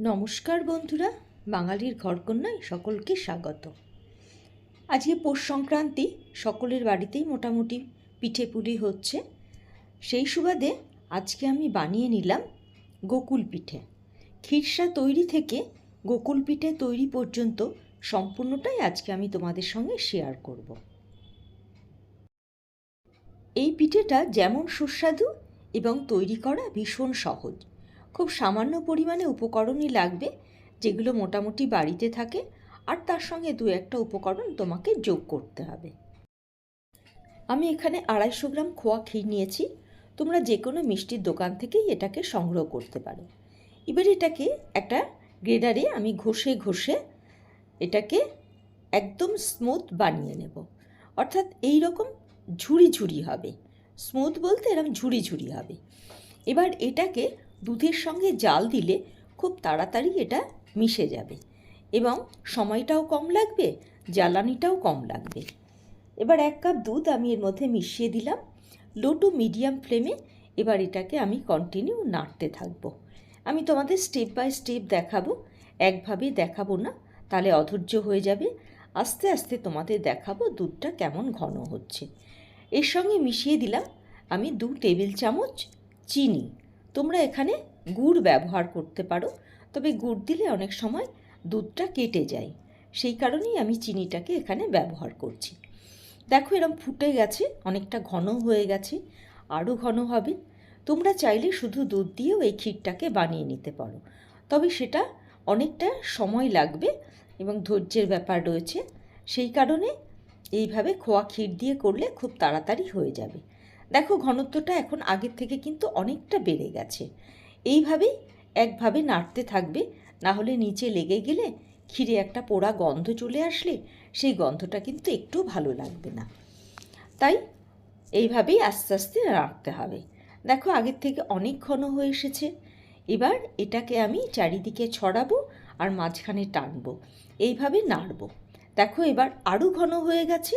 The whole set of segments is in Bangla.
নমস্কার বন্ধুরা, বাঙালির ঘরকন্যায় সকলকে স্বাগত। আজকে পৌষ সংক্রান্তি, সকলের বাড়িতেই মোটামুটি পিঠে পুলি হচ্ছে। সেই সুবাদে আজকে আমি বানিয়ে নিলাম গোকুল পিঠে। খিরসা তৈরি থেকে গোকুল পিঠে তৈরি পর্যন্ত সম্পূর্ণটাই আজকে আমি তোমাদের সঙ্গে শেয়ার করব। এই পিঠেটা যেমন সুস্বাদু এবং তৈরি করা ভীষণ সহজ। খুব সামান্য পরিমাণে উপকরণই লাগবে, যেগুলো মোটামুটি বাড়িতে থাকে, আর তার সঙ্গে দু একটা উপকরণ তোমাকে যোগ করতে হবে। আমি এখানে আড়াইশো গ্রাম খোয়া ক্ষীর নিয়েছি, তোমরা যে কোনো মিষ্টির দোকান থেকেই এটাকে সংগ্রহ করতে পারো। এবার এটাকে একটা গ্রেডারে আমি ঘষে ঘষে এটাকে একদম স্মুথ বানিয়ে নেব। অর্থাৎ এই রকম ঝুড়ি ঝুড়ি হবে। স্মুথ বলতে এরকম ঝুড়ি ঝুড়ি হবে। এবার এটাকে দুধের সঙ্গে জাল দিলে খুব তাড়াতাড়ি এটা মিশে যাবে এবং সময়টাও কম লাগবে, জ্বালানিটাও কম লাগবে। এবার এক কাপ দুধ আমি এর মধ্যে মিশিয়ে দিলাম। লো টু মিডিয়াম ফ্লেমে এবার এটাকে আমি কন্টিনিউ নাড়তে থাকব। আমি তোমাদের স্টেপ বাই স্টেপ দেখাবো, একভাবে দেখাবো না, তাহলে অধৈর্য হয়ে যাবে। আস্তে আস্তে তোমাদের দেখাবো দুধটা কেমন ঘন হচ্ছে। এর সঙ্গে মিশিয়ে দিলাম আমি দু টেবিল চামচ চিনি। তোমরা এখানে গুড় ব্যবহার করতে পারো। তবে গুড় দিলে অনেক সময় দুধটা কেটে যায়। সেই কারণেই আমি চিনিটাকে এখানে ব্যবহার করছি। দেখো এরম ফুটে গেছে, অনেকটা ঘন হয়ে গেছে, আরও ঘন হবে। তোমরা চাইলে শুধু দুধ দিয়েও এই ক্ষীরটাকে বানিয়ে নিতে পারো। তবে সেটা অনেকটা সময় লাগবে এবং ধৈর্যের ব্যাপার রয়েছে। সেই কারণে এইভাবে খোয়া ক্ষীর দিয়ে করলে খুব তাড়াতাড়ি হয়ে যাবে। দেখো, ঘনত্বটা এখন আগের থেকে কিন্তু অনেকটা বেড়ে গেছে। এইভাবেই একভাবে নাড়তে থাকবে, না হলে নিচে লেগে গেলে ক্ষীরে একটা পোড়া গন্ধ চলে আসলে সেই গন্ধটা কিন্তু একটু ভালো লাগবে না। তাই এইভাবেই আস্তে আস্তে নাড়তে হবে। দেখো, আগের থেকে অনেক ঘন হয়ে এসেছে। এবার এটাকে আমি চারিদিকে ছড়াবো আর মাঝখানে টানবো। এইভাবে নাড়বো। দেখো, এবার আরও ঘন হয়ে গেছে।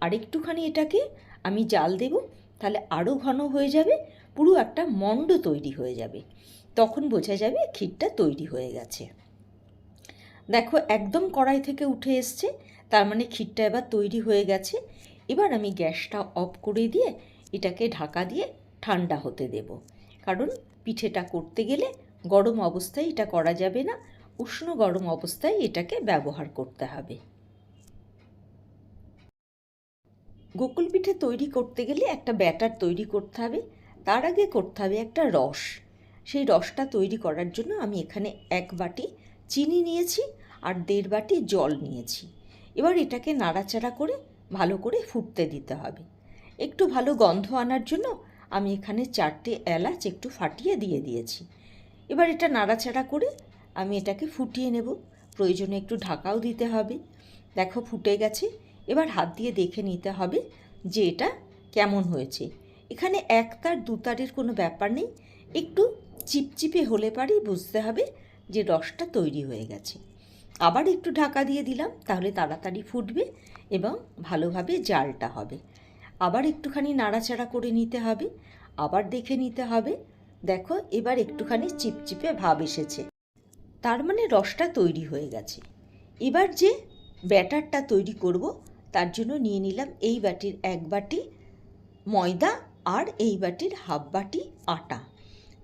আর একটুখানি এটাকে আমি জাল দেব। তাহলে আরও ঘন হয়ে যাবে, পুরো একটা মণ্ড তৈরি হয়ে যাবে। তখন বোঝা যাবে ক্ষীরটা তৈরি হয়ে গেছে। দেখো একদম কড়াই থেকে উঠে এসছে, তার মানে ক্ষীরটা এবার তৈরি হয়ে গেছে। এবার আমি গ্যাসটা অফ করে দিয়ে এটাকে ঢাকা দিয়ে ঠান্ডা হতে দেব। কারণ পিঠেটা করতে গেলে গরম অবস্থায় এটা করা যাবে না, উষ্ণ গরম অবস্থায় এটাকে ব্যবহার করতে হবে। গোকুল পিঠে তৈরি করতে গেলে একটা ব্যাটার তৈরি করতে হবে। তার আগে করতে হবে একটা রস। সেই রসটা তৈরি করার জন্য আমি এখানে এক বাটি চিনি নিয়েছি আর দেড় বাটি জল নিয়েছি। এবার এটাকে নাড়াচাড়া করে ভালো করে ফুটতে দিতে হবে। একটু ভালো গন্ধ আনার জন্য আমি এখানে চারটে এলাচ একটু ফাটিয়ে দিয়ে দিয়েছি। এবার এটা নাড়াচাড়া করে আমি এটাকে ফুটিয়ে নেব। প্রয়োজনে একটু ঢাকাও দিতে হবে। দেখো ফুটে গেছে। এবার হাত দিয়ে দেখে নিতে হবে যে এটা কেমন হয়েছে। এখানে এক তার, দু তারের কোনো ব্যাপার নেই। একটু চিপচিপে হলে পারেই বুঝতে হবে যে রসটা তৈরি হয়ে গেছে। আবার একটু ঢাকা দিয়ে দিলাম, তাহলে তাড়াতাড়ি ফুটবে এবং ভালোভাবে জালটা হবে। আবার একটুখানি নাড়াচাড়া করে নিতে হবে। আবার দেখে নিতে হবে, দেখো এবার একটুখানি চিপচিপে ভাব এসেছে। তার মানে রসটা তৈরি হয়ে গেছে। এবার যে ব্যাটারটা তৈরি করব তার জন্য নিয়ে নিলাম এই বাটির এক বাটি ময়দা আর এই বাটির হাফ বাটি আটা।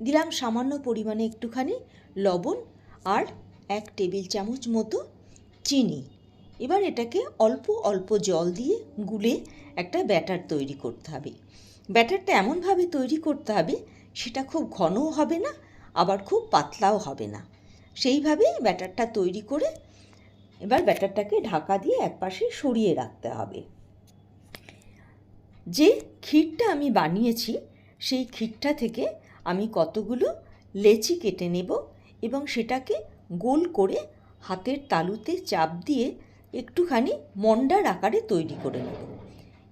দিলাম সামান্য পরিমাণে একটুখানি লবণ আর এক টেবিল চামচ মতো চিনি। এবার এটাকে অল্প অল্প জল দিয়ে গুলে একটা ব্যাটার তৈরি করতে হবে। ব্যাটারটা এমনভাবে তৈরি করতে হবে, সেটা খুব ঘনও হবে না, আবার খুব পাতলাও হবে না। সেইভাবে ব্যাটারটা তৈরি করে এবার ব্যাটারটাকে ঢাকা দিয়ে একপাশে সরিয়ে রাখতে হবে। যে ক্ষীরটা আমি বানিয়েছি, সেই ক্ষীরটা থেকে আমি কতগুলো লেচি কেটে নেব এবং সেটাকে গোল করে হাতের তালুতে চাপ দিয়ে একটুখানি মন্ডার আকারে তৈরি করে নেব।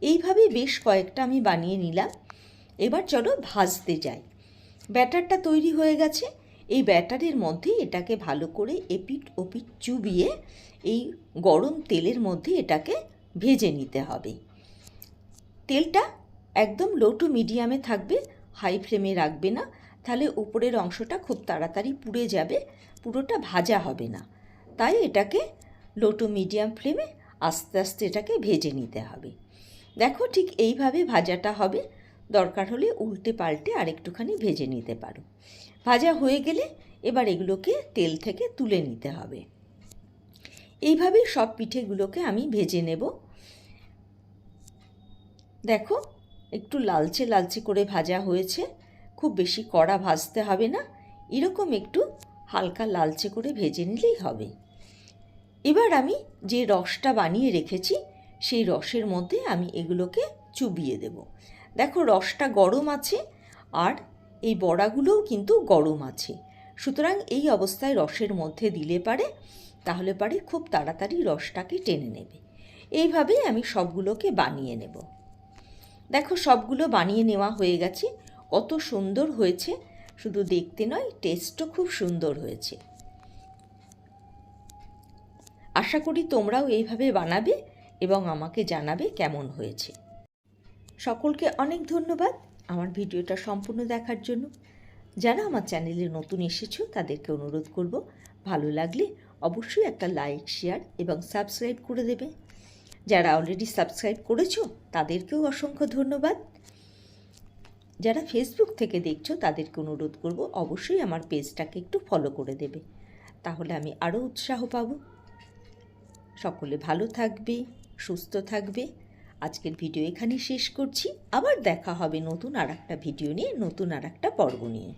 এইভাবে বেশ কয়েকটা আমি বানিয়ে নিলাম। এবার চলো ভাজতে যাই। ব্যাটারটা তৈরি হয়ে গেছে। এই ব্যাটারের মধ্যেই এটাকে ভালো করে এপিট ওপিট চুবিয়ে এই গরম তেলের মধ্যে এটাকে ভেজে নিতে হবে। তেলটা একদম লো টু মিডিয়ামে থাকবে হাই ফ্লেমে রাখবে না, তাহলে উপরের অংশটা খুব তাড়াতাড়ি পুড়ে যাবে, পুরোটা ভাজা হবে না। তাই এটাকে লো টু মিডিয়াম ফ্লেমে আস্তে আস্তে এটাকে ভেজে নিতে হবে। দেখো ঠিক এইভাবে ভাজাটা হবে, দরকার হলে উল্টে পাল্টে আর একটুখানি ভেজে নিতে পারো। ভাজা হয়ে গেলে এবার এগুলোকে তেল থেকে তুলে নিতে হবে। এইভাবেই সব পিঠেগুলোকে আমি ভেজে নেব। দেখো, একটু লালচে লালচে করে ভাজা হয়েছে। খুব বেশি কড়া ভাজতে হবে না, এরকম একটু হালকা লালচে করে ভেজে নিলেই হবে। এবার আমি যে রসটা বানিয়ে রেখেছি, সেই রসের মধ্যে আমি এগুলোকে চুবিয়ে দেব। দেখো, রসটা গরম আছে আর এই বড়াগুলোও কিন্তু গরম আছে। সুতরাং এই অবস্থায় রসের মধ্যে দিলে পারে তাহলে পারে খুব তাড়াতাড়ি রসটাকে টেনে নেবে। এইভাবেই আমি সবগুলোকে বানিয়ে নেব। দেখো, সবগুলো বানিয়ে নেওয়া হয়ে গেছে। কত সুন্দর হয়েছে। শুধু দেখতে নয়, টেস্টও খুব সুন্দর হয়েছে। আশা করি তোমরাও এইভাবে বানাবে এবং আমাকে জানাবে কেমন হয়েছে। সকলকে অনেক ধন্যবাদ আমার ভিডিওটা সম্পূর্ণ দেখার জন্য। যারা আমার চ্যানেলে নতুন এসেছ, তাদেরকে অনুরোধ করব, ভালো লাগলে অবশ্যই একটা লাইক শেয়ার এবং সাবস্ক্রাইব করে দেবে। যারা অলরেডি সাবস্ক্রাইব করেছ, তাদেরকেও অসংখ্য ধন্যবাদ। যারা ফেসবুক থেকে দেখছ, তাদেরকে অনুরোধ করব, অবশ্যই আমার পেজটাকে একটু ফলো করে দেবে। তাহলে আমি আরও উৎসাহ পাব। সকলে ভালো থাকবে, সুস্থ থাকবে। আজকের ভিডিও এখানেই শেষ করছি। আবার দেখা হবে নতুন আর একটা ভিডিও নিয়ে, নতুন আর একটা পর্ব নিয়ে।